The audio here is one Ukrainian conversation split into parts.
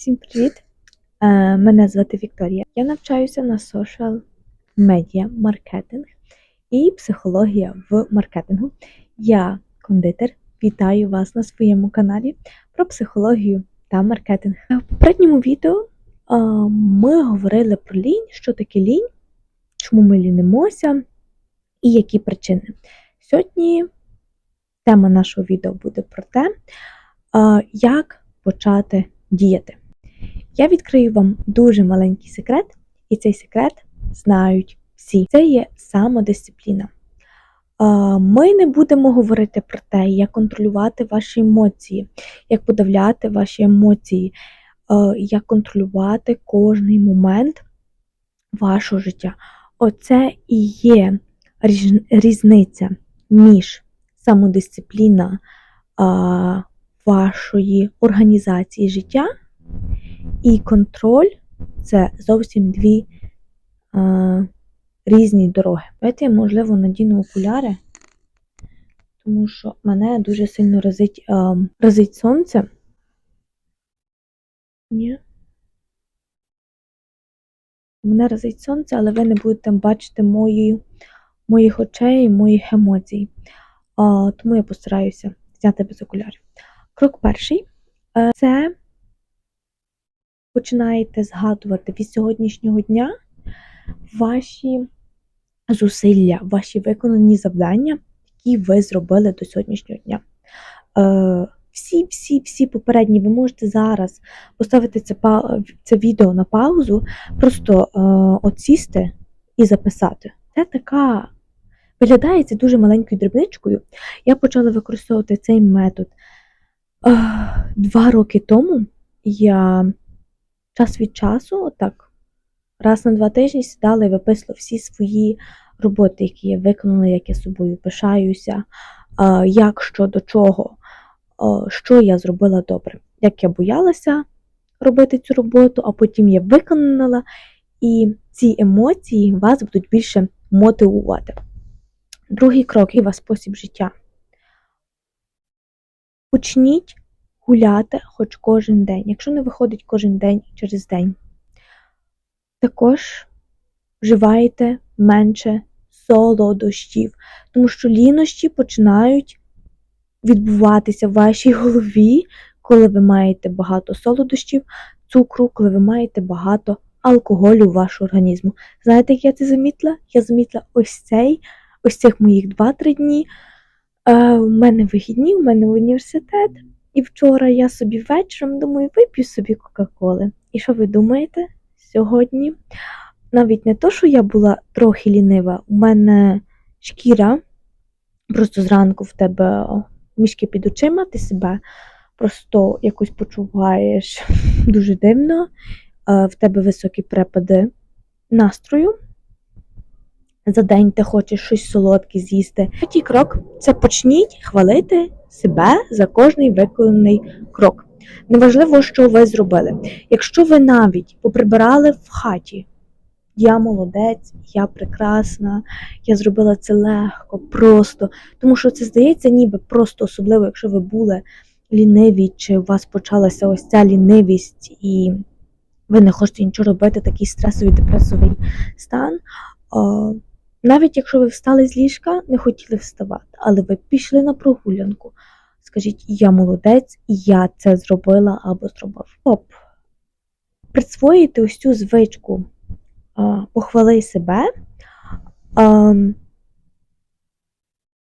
Всім привіт! Е, Мене звати Вікторія. Я навчаюся на social media маркетинг і психологія в маркетингу. Я кондитер. Вітаю вас на своєму каналі про психологію та маркетинг. Е, В попередньому відео е, ми говорили про лінь, що таке лінь, чому ми лінимося і які причини. Сьогодні тема нашого відео буде про те, як почати діяти. Я відкрию вам дуже маленький секрет, і цей секрет знають всі. Це є самодисципліна. Ми не будемо говорити про те, як контролювати ваші емоції, як подавляти ваші емоції, як контролювати кожний момент вашого життя. Оце і є різниця між самодисципліна вашої організації життя і контроль це зовсім дві е, різні дороги. Давайте я, можливо, надіну окуляри, тому що мене дуже сильно разить, е, разить сонце. Ні. Мене разить сонце, але ви не будете бачити мої, моїх очей, моїх емоцій. А, тому я постараюся зняти без окулярів. Крок перший е, це починаєте згадувати від сьогоднішнього дня ваші зусилля, ваші виконані завдання, які ви зробили до сьогоднішнього дня. Е, всі, всі, всі попередні, ви можете зараз поставити це, це відео на паузу, просто е, от сісти і записати. Це така виглядає це дуже маленькою дрібничкою. Я почала використовувати цей метод е, два роки тому. Я час від часу, отак, раз на два тижні сідала і виписувала всі свої роботи, які я виконала, як я собою пишаюся, як що до чого, що я зробила добре. Як я боялася робити цю роботу, а потім я виконала, і ці емоції вас будуть більше мотивувати. Другий крок і ваш спосіб життя. Почніть гуляти хоч кожен день, якщо не виходить кожен день через день. Також вживайте менше солодощів, тому що лінощі починають відбуватися в вашій голові, коли ви маєте багато солодощів, цукру, коли ви маєте багато алкоголю в вашому організму. Знаєте, як я це замітила? Я замітила ось цей, ось цих моїх 2-3 дні. Е, у мене вихідні, у мене університет. І вчора я собі вечором думаю, вип'ю собі Кока-Коли. І що ви думаєте? Сьогодні навіть не то, що я була трохи лінива, у мене шкіра, просто зранку в тебе мішки під очима, ти себе просто якось почуваєш дуже дивно, е, в тебе високі препади настрою. За день ти хочеш щось солодке з'їсти. Третій крок це почніть хвалити себе за кожний виконаний крок. Неважливо, що ви зробили. Якщо ви навіть поприбирали в хаті, я молодець, я прекрасна, я зробила це легко, просто. Тому що це здається, ніби просто особливо, якщо ви були ліниві, чи у вас почалася ось ця лінивість, і ви не хочете нічого робити, такий стресовий депресовий стан. Навіть якщо ви встали з ліжка, не хотіли вставати, але ви пішли на прогулянку. Скажіть, я молодець, я це зробила або зробив. Оп. Присвоїти ось цю звичку, похвали себе.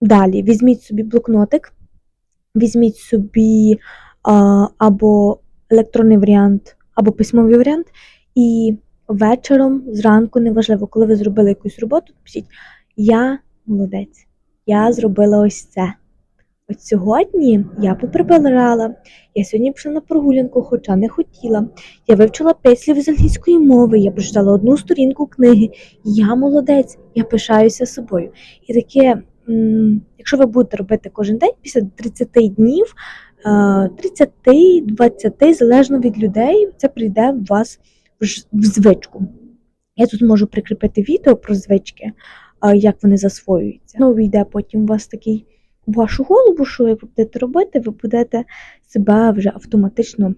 Далі візьміть собі блокнотик, візьміть собі або електронний варіант, або письмовий варіант, і вечором, зранку, неважливо, коли ви зробили якусь роботу, пишіть Я молодець, я зробила ось це. От сьогодні я поприбирала, я сьогодні пішла на прогулянку, хоча не хотіла. Я вивчила п'ять слів з англійської мови, я прочитала одну сторінку книги. Я молодець, я пишаюся собою. І таке, якщо ви будете робити кожен день після 30 днів, е, 30, 20, залежно від людей, це прийде в вас в звичку. Я тут можу прикріпити відео про звички, як вони засвоюються. Ну, війде потім у вас такий в вашу голову, що ви будете робити, ви будете себе вже автоматично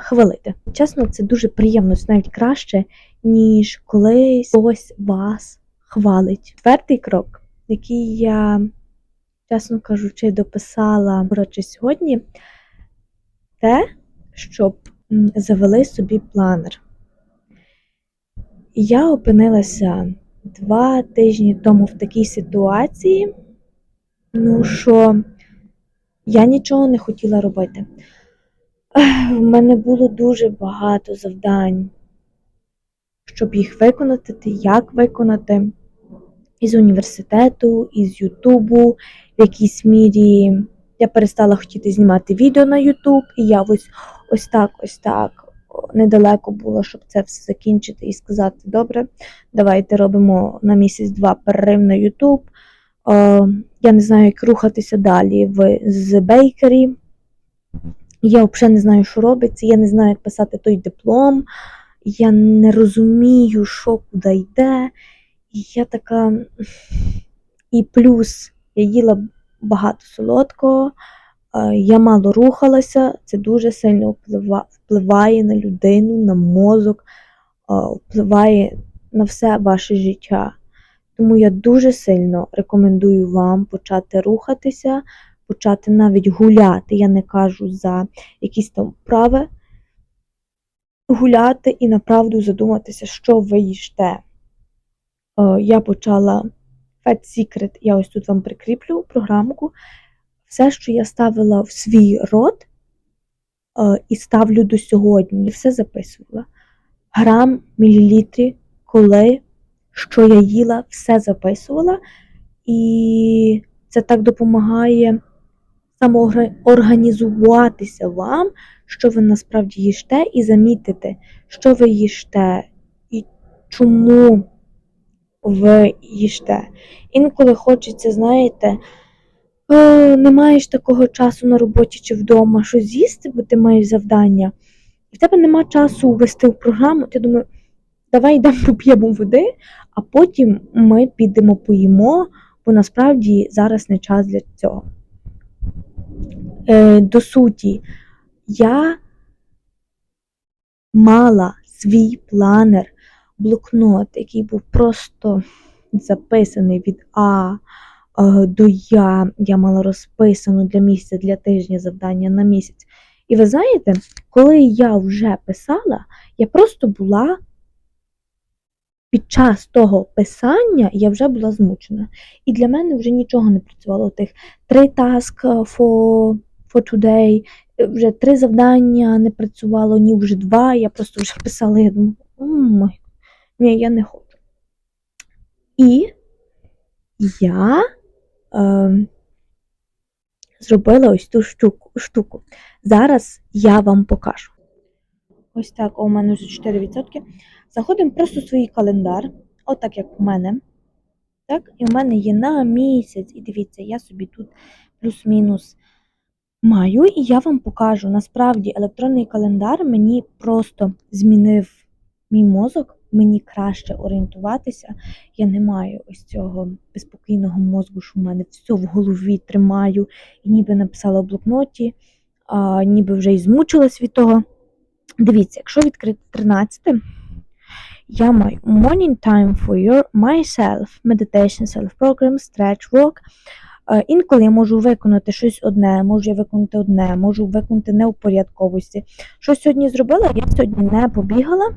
хвалити. Чесно, це дуже приємно, це навіть краще, ніж коли хтось вас хвалить. Четвертий крок, який я, чесно кажучи, дописала коротше, сьогодні, те, щоб завели собі планер. Я опинилася два тижні тому в такій ситуації, ну що я нічого не хотіла робити. В мене було дуже багато завдань, щоб їх виконати, як виконати із університету, із Ютубу, в якійсь мірі. Я перестала хотіти знімати відео на Ютуб, і я ось ось так, ось так недалеко було, щоб це все закінчити і сказати: добре, давайте робимо на місяць-два перерив на Ютуб. Я не знаю, як рухатися далі в, з бейкері. Я взагалі не знаю, що робиться, я не знаю, як писати той диплом, я не розумію, що куди йде. Я така. І плюс я їла багато солодкого, е, я мало рухалася, це дуже сильно впливає на людину, на мозок, е, впливає на все ваше життя. Тому я дуже сильно рекомендую вам почати рухатися, почати навіть гуляти. Я не кажу за якісь там вправи. Гуляти і направду задуматися, що ви їсте. Е, Я почала Fat Secret, я ось тут вам прикріплю програмку. Все, що я ставила в свій рот е, і ставлю до сьогодні, все записувала. Грам, мілілітри, коли, що я їла, все записувала. І це так допомагає самоорганізуватися вам, що ви насправді їсте, і замітити, що ви їсте, і чому ви їсте. Інколи хочеться, знаєте, о, не маєш такого часу на роботі чи вдома, що з'їсти, бо ти маєш завдання, і в тебе нема часу ввести в програму, ти думаєш, давай йдемо поп'ємо води, а потім ми підемо поїмо, бо насправді зараз не час для цього. Е, до суті, я мала свій планер, блокнот, який був просто записаний від А е, до Я. Я мала розписано для місяця, для тижня завдання на місяць. І ви знаєте, коли я вже писала, я просто була під час того писання я вже була змучена. І для мене вже нічого не працювало. Тих три task for, for today, е, вже три завдання не працювало, ні вже два. Я просто вже писала, я думаю, ні, я не хочу. І я е, зробила ось ту штуку. Зараз я вам покажу. Ось так, у мене вже 4%. Заходимо просто в свій календар, отак як у мене. Так, і у мене є на місяць. І дивіться, я собі тут плюс-мінус маю, і я вам покажу. Насправді, електронний календар мені просто змінив мій мозок, мені краще орієнтуватися. Я не маю ось цього безпокійного мозку, що в мене все в голові тримаю, і ніби написала в блокноті, а, ніби вже і змучилась від того. Дивіться, якщо відкрити 13, я маю morning time for your myself, meditation, self-program, stretch. Е, Інколи я можу виконати щось одне, можу я виконати одне, можу виконати не у. Що сьогодні зробила? Я сьогодні не побігала,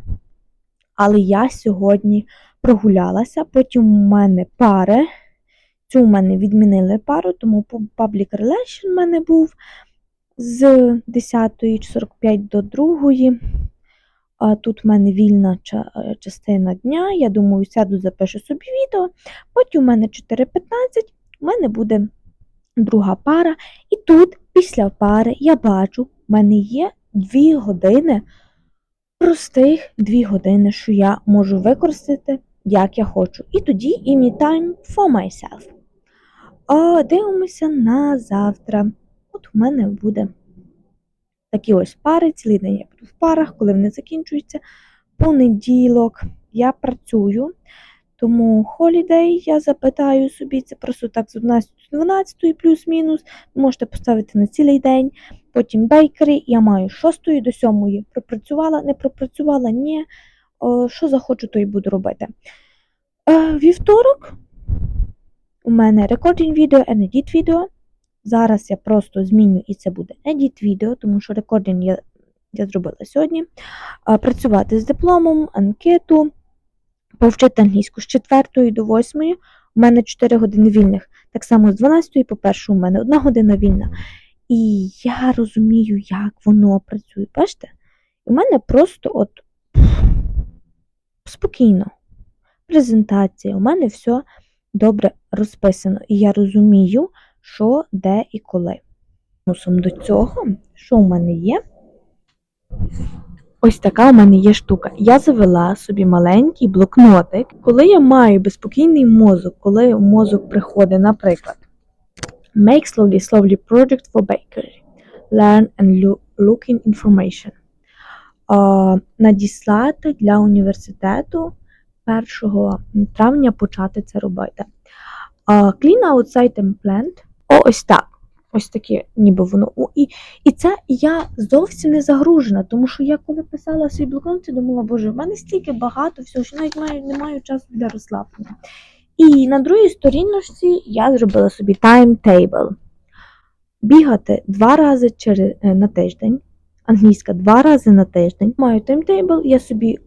але я сьогодні прогулялася. Потім у мене пари. Цю у мене відмінили пару, тому public relation в мене був з 10.45 до 2. А тут в мене вільна е, частина дня. Я думаю, сяду, запишу собі відео. Потім у мене 4.15, у мене буде друга пара. І тут, після пари, я бачу, в мене є 2 години, простих дві години, що я можу використати, як я хочу. І тоді і me time for myself. А, дивимося на завтра. От у мене буде такі ось пари, цілий день я буду в парах, коли вони закінчуються. Понеділок я працюю, Тому holiday я запитаю собі, це просто так з 11 до 12 плюс-мінус. Можете поставити на цілий день. Потім bakery я маю з 6 до 7. Пропрацювала, не пропрацювала, ні. Що захочу, то і буду робити. Е, вівторок у мене recording відео, edit відео. Зараз я просто зміню і це буде edit відео, тому що рекординг я, я зробила сьогодні. А, працювати з дипломом, анкету, повчити англійську з 4 до 8. У мене 4 години вільних. Так само з 12 по 1 у мене 1 година вільна. І я розумію, як воно працює. Бачите? У мене просто от спокійно. Презентація, у мене все добре розписано. І я розумію, що, де і коли. Мусом до цього, що у мене є? Ось така у мене є штука. Я завела собі маленький блокнотик. Коли я маю безпокійний мозок, коли мозок приходить, наприклад, Make slowly slowly project for bakery. Learn and lo- look in information. А, надіслати для університету 1 травня почати це робити. А, clean outside and plant. О, ось так. Ось таке, ніби воно. І, і це я зовсім не загружена, тому що я коли писала свій блокнот, я думала, боже, в мене стільки багато всього, що навіть маю, не маю часу для розслаблення. І на другій сторіночці я зробила собі таймтейбл. Бігати два рази через, е, на тиждень. Англійська два рази на тиждень. Маю таймтейбл, я собі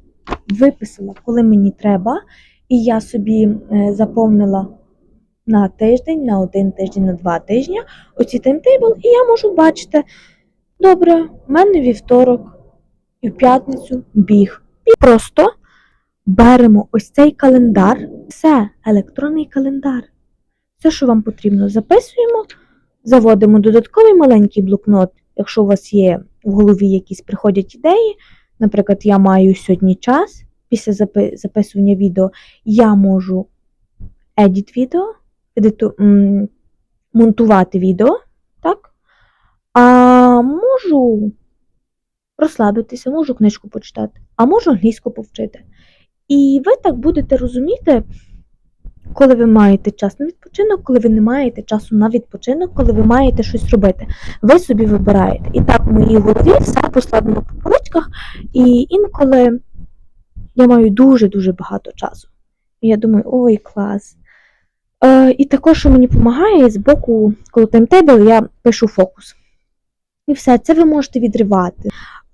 виписала, коли мені треба, і я собі е, заповнила на тиждень, на один тиждень, на два тижні оці таймтейбл, і я можу бачити, добре, в мене вівторок і в п'ятницю біг. І просто беремо ось цей календар, все, електронний календар. Все, що вам потрібно, записуємо, заводимо додатковий маленький блокнот, якщо у вас є в голові якісь приходять ідеї. Наприклад, я маю сьогодні час після записування відео, я можу edit відео, едиту, м, монтувати відео, так? А можу розслабитися, можу книжку почитати, а можу англійську повчити. І ви так будете розуміти, коли ви маєте час на відпочинок, коли ви не маєте часу на відпочинок, коли ви маєте щось робити. Ви собі вибираєте. І так в моїй голові все поскладено по поличках, і інколи я маю дуже-дуже багато часу. І я думаю, ой, клас. Е, і також, що мені допомагає, з боку, коли таймтейбл, я пишу фокус. І все, це ви можете відривати.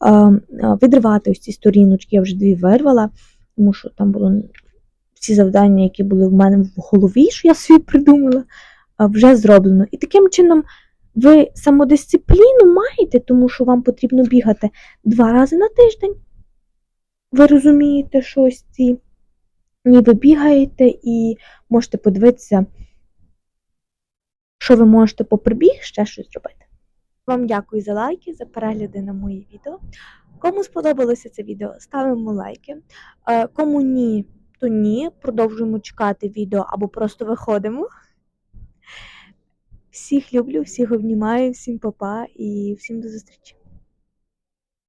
Е, е, відривати ось ці сторіночки, я вже дві вирвала, тому що там було всі завдання, які були в мене в голові, що я собі придумала, вже зроблено. І таким чином ви самодисципліну маєте, тому що вам потрібно бігати два рази на тиждень. Ви розумієте, що ось ці. І ви бігаєте і можете подивитися, що ви можете попри біг ще щось зробити. Вам дякую за лайки, за перегляди на мої відео. Кому сподобалося це відео, ставимо лайки. Е, Кому ні, то ні. Продовжуємо чекати відео або просто виходимо. Всіх люблю, всіх обнімаю, всім па-па і всім до зустрічі.